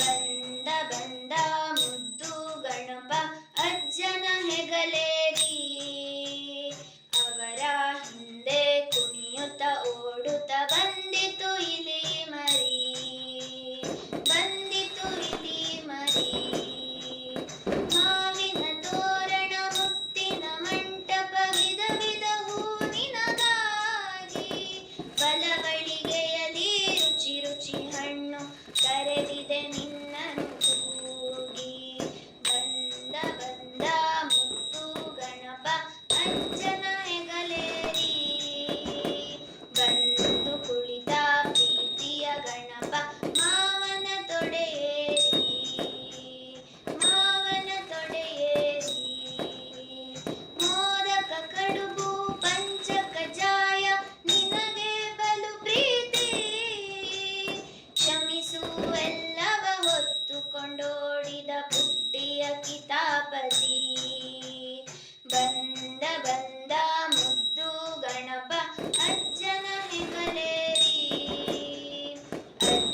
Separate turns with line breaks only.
ಬಂದ ಬಂದ ಮುದ್ದು ಗಣಪ ಅಜ್ಜನ ಹೆಗಲೇರಿ. ಅವರ ಹಿಂದೆ ಕುಣಿಯುತ್ತ ಓಡುತ್ತ ಬಂದಿತು ಇಲಿ ಮರಿ. ಬಂದಿತು ಇಲಿ ಮರಿ. Thank you.